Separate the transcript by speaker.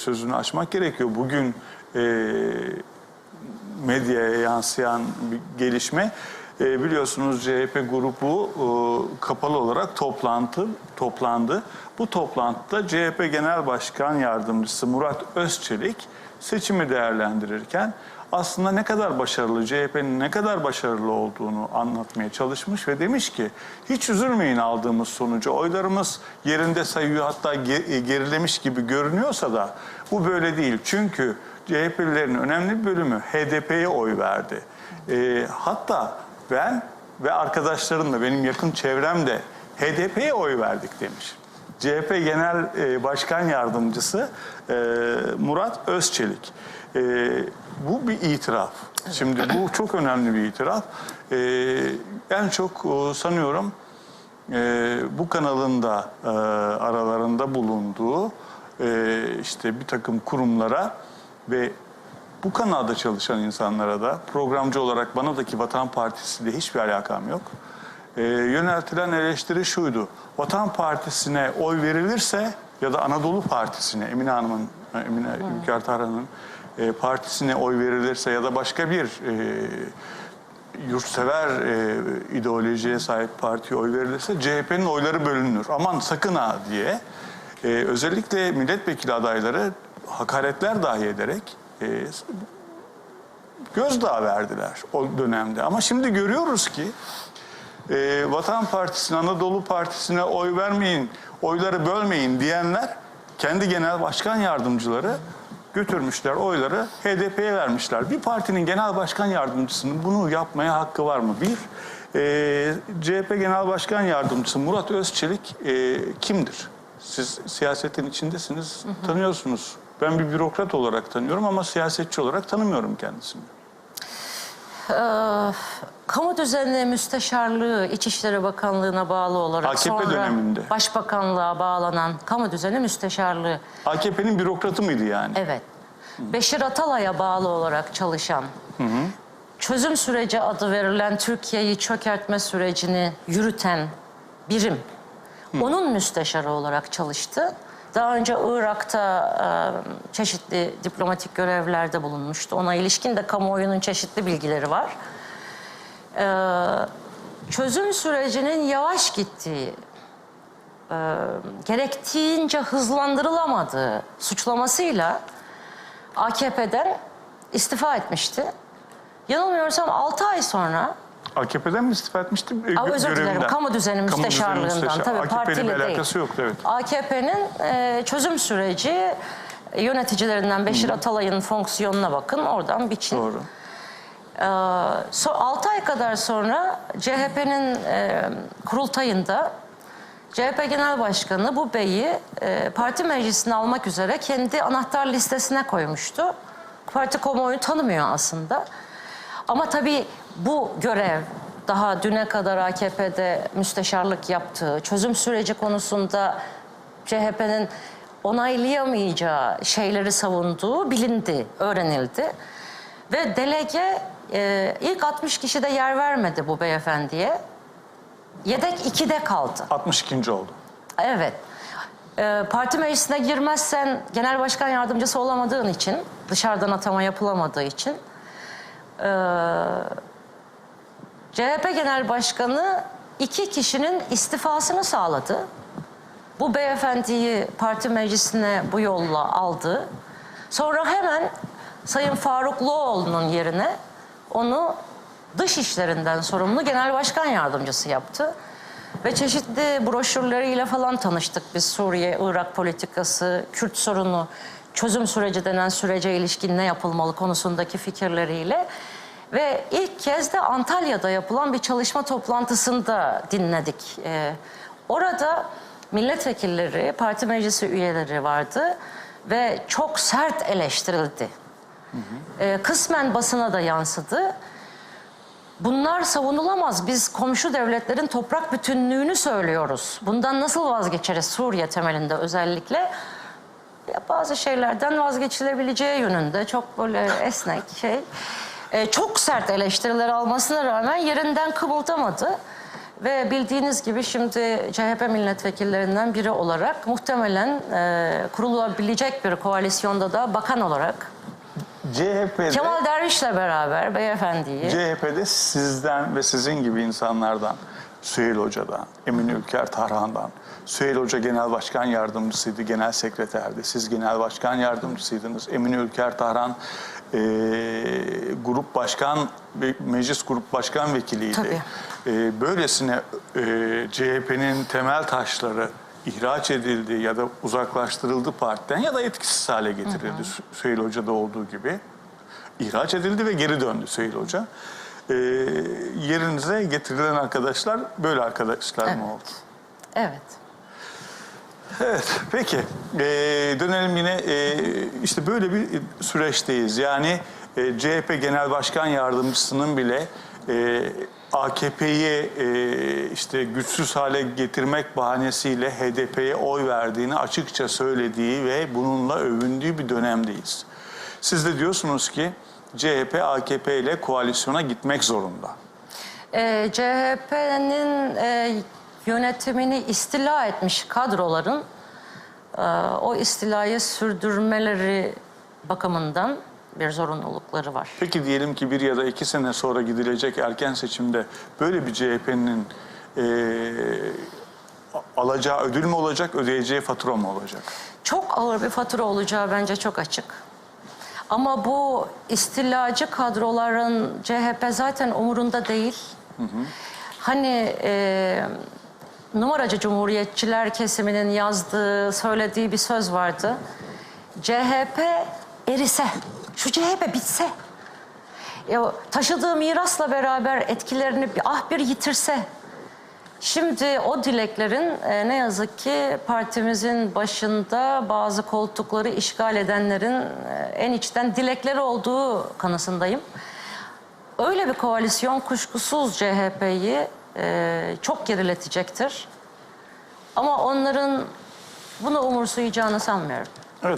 Speaker 1: sözünü açmak gerekiyor. Bugün e, medyaya yansıyan bir gelişme. E, biliyorsunuz CHP grubu e, kapalı olarak toplantı toplandı. Bu toplantıda CHP Genel Başkan Yardımcısı Murat Özçelik seçimi değerlendirirken aslında ne kadar başarılı, CHP'nin ne kadar başarılı olduğunu anlatmaya çalışmış ve demiş ki hiç üzülmeyin aldığımız sonucu. Oylarımız yerinde sayıyor hatta e, gerilemiş gibi görünüyorsa da bu böyle değil. Çünkü CHP'lilerin önemli bir bölümü HDP'ye oy verdi. E, hatta ben ve arkadaşlarım da benim yakın çevrem de HDP'ye oy verdik demiş. CHP Genel e, Başkan Yardımcısı e, Murat Özçelik. E, bu bir itiraf. Şimdi bu çok önemli bir itiraf. En çok sanıyorum bu kanalın da aralarında bulunduğu işte bir takım kurumlara ve bu kanalda çalışan insanlara da programcı olarak bana da ki Vatan Partisi hiçbir alakam yok. E, yöneltilen eleştiri şuydu. Vatan Partisi'ne oy verilirse ya da Anadolu Partisi'ne Emine Hanım'ın, Emine Ülker Tarhan'ın e, partisine oy verilirse ya da başka bir e, yurtsever e, ideolojiye sahip partiye oy verilirse CHP'nin oyları bölünür. Aman sakın ha diye e, özellikle milletvekili adayları hakaretler dahi ederek e, gözdağı verdiler o dönemde. Ama şimdi görüyoruz ki e, Vatan Partisi'ne, Anadolu Partisi'ne oy vermeyin, oyları bölmeyin diyenler kendi genel başkan yardımcıları götürmüşler oyları HDP'ye vermişler. Bir partinin genel başkan yardımcısının bunu yapmaya hakkı var mı? Bir, e, CHP Genel Başkan Yardımcısı Murat Özçelik e, kimdir? Siz siyasetin içindesiniz, tanıyorsunuz. Ben bir bürokrat olarak tanıyorum ama siyasetçi olarak tanımıyorum kendisini.
Speaker 2: Ee, kamu düzeni müsteşarlığı İçişleri Bakanlığı'na bağlı olarak
Speaker 1: AKP
Speaker 2: sonra
Speaker 1: döneminde.
Speaker 2: Başbakanlığa bağlanan kamu düzeni müsteşarlığı
Speaker 1: AKP'nin bürokratı mıydı yani?
Speaker 2: evet Beşir Atalay'a bağlı olarak çalışan çözüm süreci adı verilen Türkiye'yi çökertme sürecini yürüten birim onun müsteşarı olarak çalıştı. Daha önce Irak'ta e, çeşitli diplomatik görevlerde bulunmuştu. Ona ilişkin de kamuoyunun çeşitli bilgileri var. E, çözüm sürecinin yavaş gittiği, e, gerektiğince hızlandırılamadığı suçlamasıyla AKP'den istifa etmişti. Yanılmıyorsam 6 ay sonra
Speaker 1: AKP'den mi istifa etmişti?
Speaker 2: Aa, özür dilerim.
Speaker 1: Görevinden.
Speaker 2: Kamu düzeni müsteşarlığından.
Speaker 1: müsteşar-
Speaker 2: Tabii
Speaker 1: bir
Speaker 2: değil.
Speaker 1: alakası yoktu evet.
Speaker 2: AKP'nin e, çözüm süreci e, yöneticilerinden Beşir Atalay'ın fonksiyonuna bakın. Oradan biçin.
Speaker 1: Doğru.
Speaker 2: Ee, so, 6 ay kadar sonra CHP'nin e, kurultayında CHP Genel Başkanı bu beyi e, parti meclisine almak üzere kendi anahtar listesine koymuştu. Parti kamuoyu tanımıyor aslında. Ama tabii bu görev daha düne kadar AKP'de müsteşarlık yaptığı, çözüm süreci konusunda CHP'nin onaylayamayacağı şeyleri savunduğu bilindi, öğrenildi. Ve delege e, ilk 60 kişide yer vermedi bu beyefendiye. Yedek 2'de kaldı.
Speaker 1: 62. oldu.
Speaker 2: Evet. Ee, parti meclisine girmezsen genel başkan yardımcısı olamadığın için, dışarıdan atama yapılamadığı için ee, CHP genel başkanı iki kişinin istifasını sağladı. Bu beyefendiyi parti meclisine bu yolla aldı. Sonra hemen Sayın Faruk Loğlu'nun yerine onu dış işlerinden sorumlu genel başkan yardımcısı yaptı. Ve çeşitli broşürleriyle falan tanıştık biz Suriye, Irak politikası, Kürt sorunu, çözüm süreci denen sürece ilişkin ne yapılmalı konusundaki fikirleriyle. Ve ilk kez de Antalya'da yapılan bir çalışma toplantısında dinledik. Ee, orada milletvekilleri, parti meclisi üyeleri vardı ve çok sert eleştirildi. Ee, kısmen basına da yansıdı. Bunlar savunulamaz. Biz komşu devletlerin toprak bütünlüğünü söylüyoruz. Bundan nasıl vazgeçeriz Suriye temelinde özellikle? Ya bazı şeylerden vazgeçilebileceği yönünde çok böyle esnek şey. Ee, çok sert eleştiriler almasına rağmen yerinden kımıldamadı. Ve bildiğiniz gibi şimdi CHP milletvekillerinden biri olarak muhtemelen e, kurulabilecek bir koalisyonda da bakan olarak
Speaker 1: CHP'de,
Speaker 2: Kemal Derviş'le beraber beyefendiyi
Speaker 1: CHP'de sizden ve sizin gibi insanlardan, Süheyl Hoca'dan, Emin Ülker Tarhan'dan, Süheyl Hoca Genel Başkan Yardımcısıydı, Genel Sekreterdi. Siz Genel Başkan Yardımcısıydınız. Emin Ülker Tarhan e, Grup Başkan, Meclis Grup Başkan Vekiliydi.
Speaker 2: Tabii.
Speaker 1: E, böylesine e, CHP'nin temel taşları ihraç edildi ya da uzaklaştırıldı partiden ya da etkisiz hale getirildi. Sü- Süheyl Hoca'da olduğu gibi ihraç edildi ve geri döndü Süheyl Hoca. Ee, yerinize getirilen arkadaşlar böyle arkadaşlar mı oldu?
Speaker 2: evet.
Speaker 1: Evet, peki. Ee, dönelim yine ee, işte böyle bir süreçteyiz. Yani e, CHP Genel Başkan Yardımcısının bile e, AKP'yi e, işte güçsüz hale getirmek bahanesiyle HDP'ye oy verdiğini açıkça söylediği ve bununla övündüğü bir dönemdeyiz. Siz de diyorsunuz ki CHP AKP ile koalisyona gitmek zorunda.
Speaker 2: Ee, CHP'nin e, yönetimini istila etmiş kadroların e, o istilayı sürdürmeleri bakımından bir zorunlulukları var.
Speaker 1: Peki diyelim ki bir ya da iki sene sonra gidilecek erken seçimde böyle bir CHP'nin eee, alacağı ödül mü olacak, ödeyeceği fatura mı olacak?
Speaker 2: Çok ağır bir fatura olacağı bence çok açık. Ama bu istilacı kadroların CHP zaten umurunda değil. Hani e, numaracı cumhuriyetçiler kesiminin yazdığı, söylediği bir söz vardı. CHP erise, şu CHP bitse. Ya, taşıdığı mirasla beraber etkilerini bir- ah bir yitirse. Şimdi o dileklerin e, ne yazık ki partimizin başında bazı koltukları işgal edenlerin e, en içten dilekleri olduğu kanısındayım. Öyle bir koalisyon kuşkusuz CHP'yi e, çok geriletecektir. Ama onların bunu umursayacağını sanmıyorum.